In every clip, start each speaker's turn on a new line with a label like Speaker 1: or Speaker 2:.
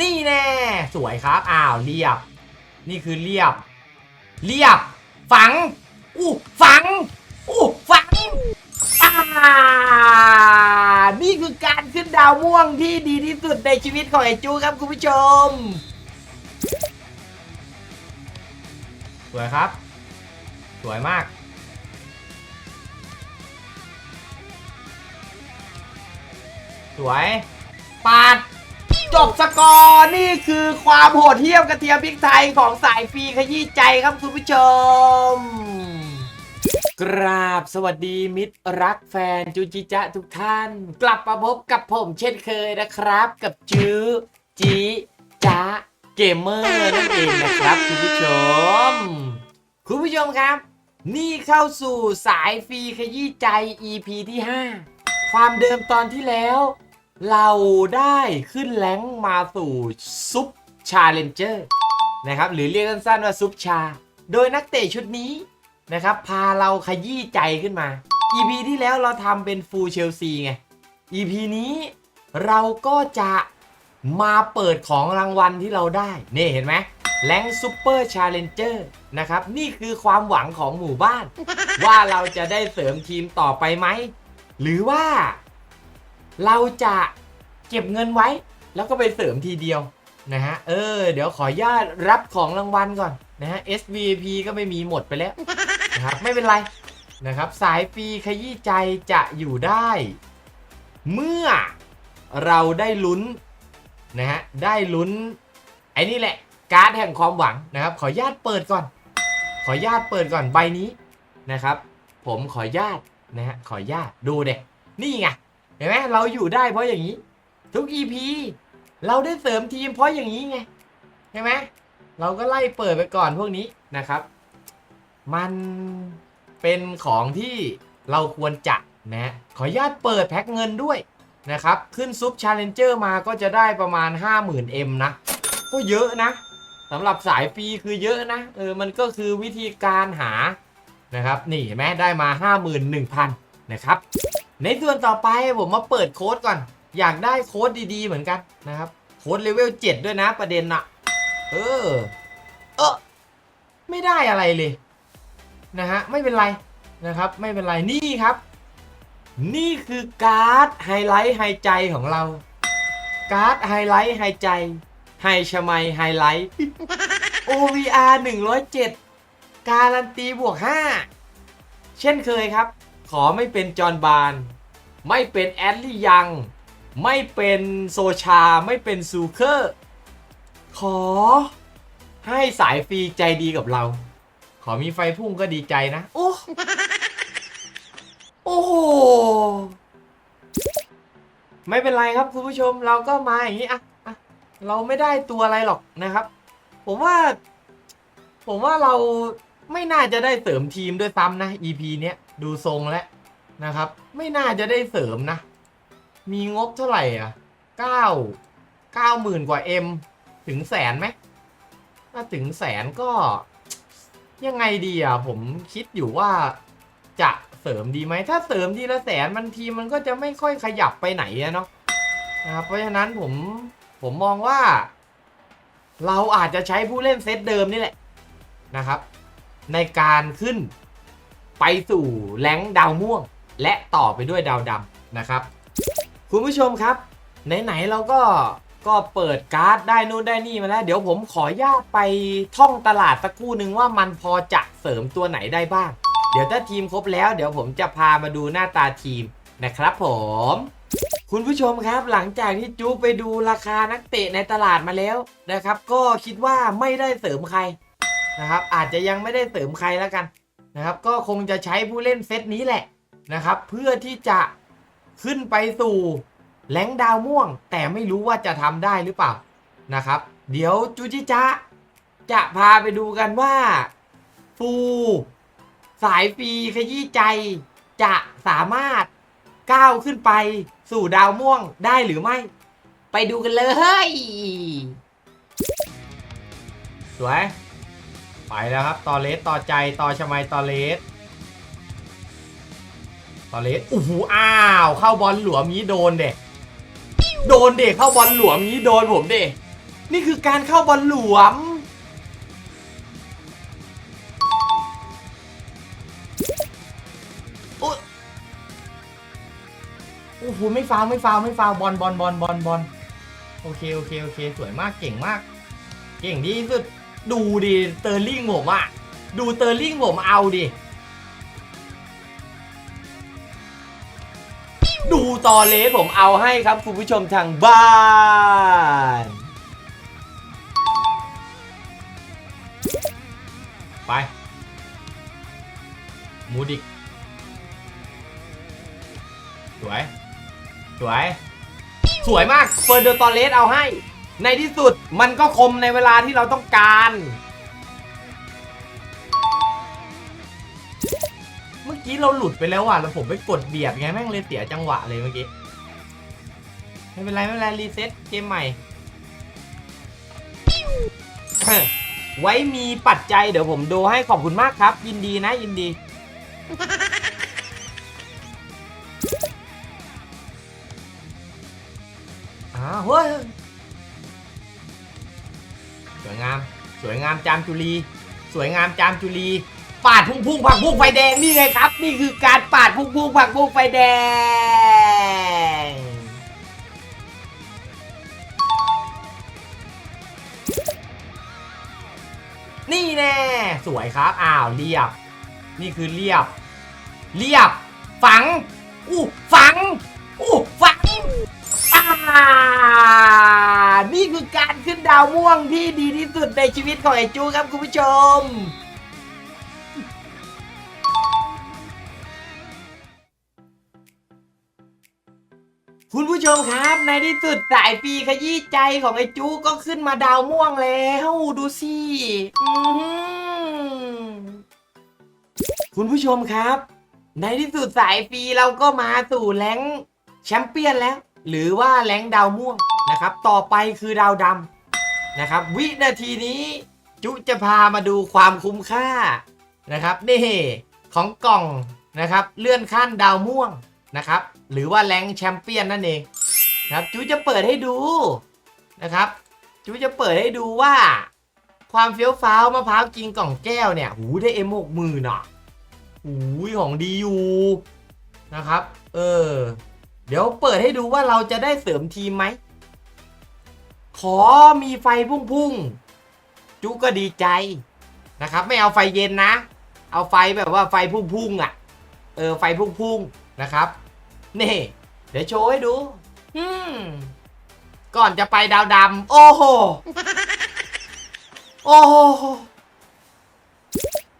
Speaker 1: นี่แน่สวยครับ อ้าวเรียบ นี่คือเรียบ เรียบ ฝัง อู้ฝัง อู้ฝังอ่านี่คือการขึ้นดาวม่วงที่ดีที่สุดในชีวิตของไอจูครับคุณผู้ชม สวยครับ สวยมากสวยปาด จบสกอร์นี่คือความโหดเหี้ยมกระเทียมพริกไทยของสายฟรีขยี้ใจครับคุณผู้ชม กราบสวัสดีมิตรรักแฟนจูจิจะทุกท่าน กลับมาพบกับผมเช่นเคยนะครับ กับจื้อจีจ้าเกมเมอร์นั่นเองนะครับคุณผู้ชม คุณผู้ชมครับ นี่เข้าสู่สายฟรีขยี้ใจ EP ที่ 5 ความเดิมตอนที่แล้ว เราได้ขึ้นแรงมาสู่ซุปชาเลนเจอร์นะครับหรือเรียกสั้นๆว่าซุปชา โดยนักเตะชุดนี้นะครับพาเราขยี้ใจขึ้นมา EP ที่แล้วเราทำเป็นฟูลเชลซีไง EP นี้เราก็จะมาเปิดของรางวัลที่เราได้ นี่เห็นไหมแรงซูเปอร์ชาเลนเจอร์นะครับ นี่คือความหวังของหมู่บ้าน ว่าเราจะได้เสริมทีมต่อไปไหม หรือว่า เราจะเก็บเงินไว้ แล้วก็ไปเสริมทีเดียวนะฮะ เออ เดี๋ยวขออนุญาตรับของรางวัลก่อนนะฮะ SVP ก็ไม่มีหมดไปแล้วนะครับ ไม่เป็นไรนะครับ สายฟรีขยี้ใจจะอยู่ได้ เมื่อเราได้ลุ้นนะฮะ ได้ลุ้น ไอ้นี่แหละ การ์ดแห่งความหวังนะครับ ขออนุญาตเปิดก่อน ขออนุญาตเปิดก่อนใบนี้นะครับ ผมขออนุญาตนะฮะ ขออนุญาตดูเด็นี่ไง ห็นไหมเราอยู่ได้เพราะอย่างนี้ ทุก EP เราได้เสริมทีมเพราะอย่างนี้ไงเห็นไหมเราก็ไล่เปิดไปก่อนพวกนี้นะครับ มันเป็นของที่เราควรจะนะฮะขออนุญาตเปิดแพ็คเงินด้วยนะครับ ขึ้นซุปชาเลนเจอร์มาก็จะได้ประมาณ 50,000 M นะ ก็เยอะนะสำหรับสายฟรีคือเยอะนะเออมันก็คือวิธีการหานะครับ นี่เห็นไหมได้มา 51,000นะครับ ในส่วนต่อไปผมมาเปิดโค้ดก่อน อยากได้โค้ดดีๆเหมือนกันนะครับ โค้ดเลเวล7ด้วยนะประเด็นอะเออ เออไม่ได้อะไรเลย นะฮะ ไม่เป็นไรนะครับ ไม่เป็นไรนี่ครับ นี่คือการ์ดไฮไลท์ไฮใจของเรา การ์ดไฮไลท์ไฮใจไฮชมัยไฮไลท์ OVR 107 การันตีบวก 5 เช่นเคยครับ ขอไม่เป็นจอห์นบาน ไม่เป็นแอดลี่ยัง ไม่เป็นโซชา ไม่เป็นซูเคอร์ ขอ ให้สายฟรีใจดีกับเรา ขอมีไฟพุ่งก็ดีใจนะ โอ้ โอ้โห ไม่เป็นไรครับคุณผู้ชมเราก็มาอย่างนี้อะอะเราไม่ได้ตัวอะไรหรอกนะครับ ผมว่า ผมว่าเราไม่น่าจะได้เสริมทีมด้วยซ้ำนะ EP เนี้ย ดูทรงแล้วนะครับ ไม่น่าจะได้เสริมนะ มีงบเท่าไหร่อะเก้าเก้าหมื่นกว่า M ถึงแสนไหมถ้าถึงแสนก็ ยังไงดีอะ ผมคิดอยู่ว่าจะเสริมดีไหม ถ้าเสริมทีละแสนมันทีมันก็จะไม่ค่อยขยับไปไหนอะเนาะนะครับเพราะฉะนั้นผมผมมองว่า เราอาจจะใช้ผู้เล่นเซตเดิมนี่แหละนะครับ ในการขึ้น ไปสู่แรงดาวม่วง และต่อไปด้วยดาวดำนะครับ คุณผู้ชมครับ ไหน ๆ เราก็ก็เปิดการ์ดได้นู่นได้นี่มาแล้ว เดี๋ยวผมขออนุญาตไปท่องตลาดสักครู่หนึ่งว่ามันพอจะเสริมตัวไหนได้บ้าง เดี๋ยวถ้าทีมครบแล้ว เดี๋ยวผมจะพามาดูหน้าตาทีมนะครับผม คุณผู้ชมครับหลังจากที่จูไปดูราคานักเตะในตลาดมาแล้วนะครับ ก็คิดว่าไม่ได้เสริมใครนะครับ อาจจะยังไม่ได้เสริมใครแล้วกัน นะครับ ก็คงจะใช้ผู้เล่นเซตนี้แหละนะครับ เพื่อที่จะขึ้นไปสู่แหลงดาวม่วง แต่ไม่รู้ว่าจะทำได้หรือเปล่านะครับ เดี๋ยวจูจิจะจะพาไปดูกันว่า ฟูสายฟรีขยี้ใจ จะสามารถก้าวขึ้นไปสู่ดาวม่วงได้หรือไม่ ไปดูกันเลยสวย ไปแล้วครับ ต่อเลสต่อใจต่อชมัยต่อเลสต่อเลสโอ้โหอ้าว เข้าบอลหลวมนี้โดนเด็กโดนเด็กเข้าบอลหลวมนี้โดนผมเด็กนี่คือการเข้าบอลหลวมโอ้โหไม่ฟาวไม่ฟาวไม่ฟาวบอลบอลบอลบอลบอลโอเคโอเคโอเค สวยมากเก่งมาก เก่งที่สุด ดูดิเตอร์ลิงผมอะดูเตอร์ลิงผมเอาดิ ดูตอเลสผมเอาให้ครับคุณผู้ชมทางบ้านไปมูดิกสวย สวย สวยมากเฟิร์นเดอร์ตอเลสเอาให้ ในที่สุดมันก็คมในเวลาที่เราต้องการ เมื่อกี้เราหลุดไปแล้วว่ะ แล้วผมไปกดเบียดไงแม่งเลยเสียจังหวะเลยเมื่อกี้ ไม่เป็นไรไม่เป็นไรรีเซ็ตเกมใหม่ ไว้มีปัจจัยเดี๋ยวผมดูให้ขอบคุณมากครับ ยินดีนะยินดี สวยงามจามจุลี สวยงามจามจุลีปาดพุ่งพุ่งผักบุ้งไฟแดงนี่ไงครับ นี่คือการปาดพุ่งพุ่งผักบุ้งไฟแดง นี่แน่สวยครับอ้าวเรียบ นี่คือเรียบ เรียบ ฝังอู้ฝังอู้ฝังอ่า นี่คือการขึ้นดาวม่วงที่ดีที่สุดในชีวิตของไอจูครับคุณผู้ชม คุณผู้ชมครับในที่สุดสายปีขยี้ใจของไอจูก็ขึ้นมาดาวม่วงแล้ว ดูสิคุณผู้ชมครับ ในที่สุดสายฟรีเราก็มาสู่แรงแชมเปี้ยนแล้ว หรือว่าแรงดาวม่วง นะครับ ต่อไปคือดาวดำนะครับ วินาทีนี้จุจะพามาดูความคุ้มค่านะครับนี่ของกล่องนะครับเลื่อนขั้นดาวม่วงนะครับ หรือว่าแรงแชมเปี้ยนนั่นเองนะครับจุจะเปิดให้ดูนะครับจุจะเปิดให้ดูว่า ความเฟี้ยวฟ้าวมะพร้าวกินกล่องแก้วเนี่ยหูได้เอ็มหกมื่นอะหูของดีอยู่นะครับ เออ เดี๋ยวเปิดให้ดูว่าเราจะได้เสริมทีมไหม ขอมีไฟพุ่งๆ จุก็ดีใจนะครับ ไม่เอาไฟเย็นนะ เอาไฟแบบว่าไฟพุ่งๆอะ เออไฟพุ่งๆนะครับ นี่ เดี๋ยวโชว์ให้ดู อืมก่อนจะไปดาวดำโอ้โห โอ้โห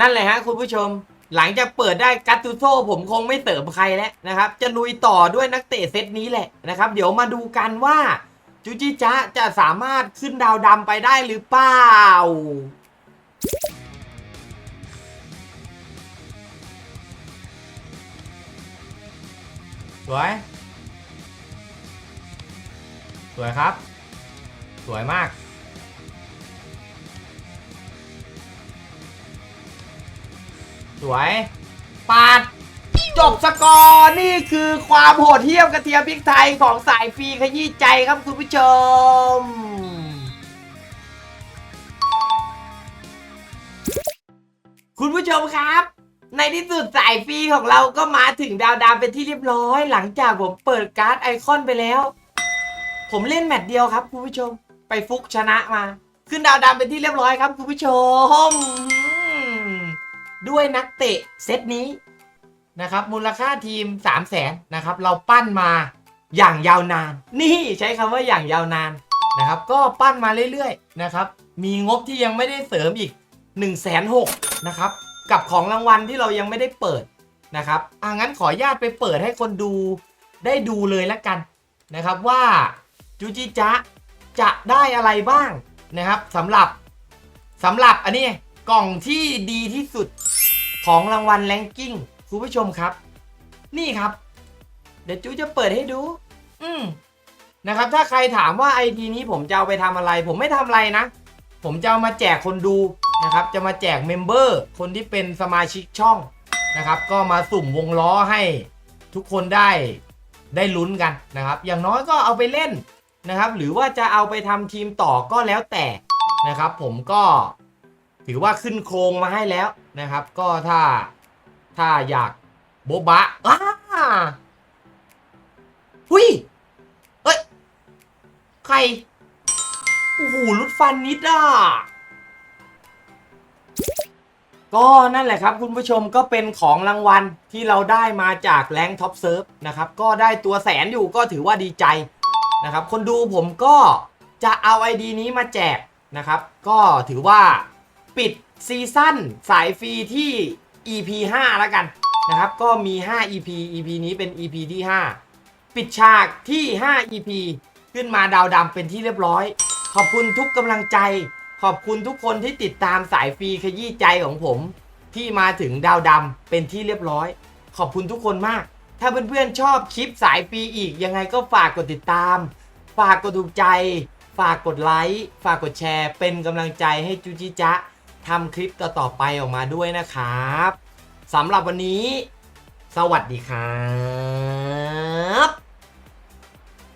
Speaker 1: นั่นแหละฮะคุณผู้ชม หลังจากเปิดได้กัตตูโซผมคงไม่เสริมใครแล้วนะครับ จะลุยต่อด้วยนักเตะเซตนี้แหละนะครับ เดี๋ยวมาดูกันว่า จูจิจะจะสามารถขึ้นดาวดำไปได้หรือเปล่า สวย สวยครับ สวยมาก สวย ปาด จบสกอร์นี่คือความโหดเหี้ยมกระเทียมพริกไทยของสายฟรีขยี้ใจครับคุณผู้ชม คุณผู้ชมครับ ในที่สุดสายฟรีของเราก็มาถึงดาวดำเป็นที่เรียบร้อย หลังจากผมเปิดการ์ดไอคอนไปแล้ว ผมเล่นแมตช์เดียวครับคุณผู้ชม ไปฟุกชนะมา ขึ้นดาวดำเป็นที่เรียบร้อยครับคุณผู้ชม ด้วยนักเตะเซตนี้ นะครับมูลค่าทีม 3 0 0แสนนะครับเราปั้นมาอย่างยาวนาน นี่ใช้คำว่าอย่างยาวนานนะครับก็ปั้นมาเรื่อยๆนะครับมีงบที่ยังไม่ได้เสริมอีก1นึ่งแสนหกนะครับกับของรางวัลที่เรายังไม่ได้เปิดนะครับอะงั้นขอญาตไปเปิดให้คนดูได้ดูเลยละกันนะครับว่าจูจิจะจะได้อะไรบ้างนะครับสำหรับสำหรับอันนี้กล่องที่ดีที่สุดของรางวัลแรงกิ้ง คุณผู้ชมครับ นี่ครับ เดี๋ยวจูจะเปิดให้ดู อืมนะครับ ถ้าใครถามว่าไอทีนี้ผมจะเอาไปทำอะไร ผมไม่ทำอะไรนะ ผมจะเอามาแจกคนดูนะครับ จะมาแจกเมมเบอร์คนที่เป็นสมาชิกช่องนะครับ ก็มาสุ่มวงล้อให้ทุกคนได้ได้ลุ้นกันนะครับ อย่างน้อยก็เอาไปเล่นนะครับ หรือว่าจะเอาไปทำทีมต่อก็แล้วแต่นะครับ ผมก็ถือว่าขึ้นโครงมาให้แล้วนะครับ ก็ถ้า ถ้าอยากโบบะอ้าหุยเอ้ย ใคร โอ้โหลุดฟันนิดอะก็นั่นแหละครับคุณผู้ชมก็เป็นของรางวัลที่เราได้มาจากแรงท็อปเซิร์ฟนะครับก็ได้ตัวแสนอยู่ก็ถือว่าดีใจนะครับ คนดูผมก็จะเอา ID นี้มาแจกนะครับ ก็ถือว่าปิดซีซั่นสายฟรีที่ EP 5 แล้วกันนะครับ ก็มี 5 EP EP นี้เป็น EP ที่ 5 ปิดฉากที่ 5 EP ขึ้นมาดาวดำเป็นที่เรียบร้อย ขอบคุณทุกกำลังใจ ขอบคุณทุกคนที่ติดตามสายฟรีขยี้ใจของผม ที่มาถึงดาวดำเป็นที่เรียบร้อย ขอบคุณทุกคนมาก ถ้าเพื่อนๆชอบคลิปสายฟรีอีกยังไงก็ฝากกดติดตาม ฝากกดถูกใจ ฝากกดไลค์ ฝากกดแชร์ เป็นกำลังใจให้จูจิจะ ทำคลิปต่อๆไปออกมาด้วยนะครับสำหรับวันนี้ สวัสดีครับ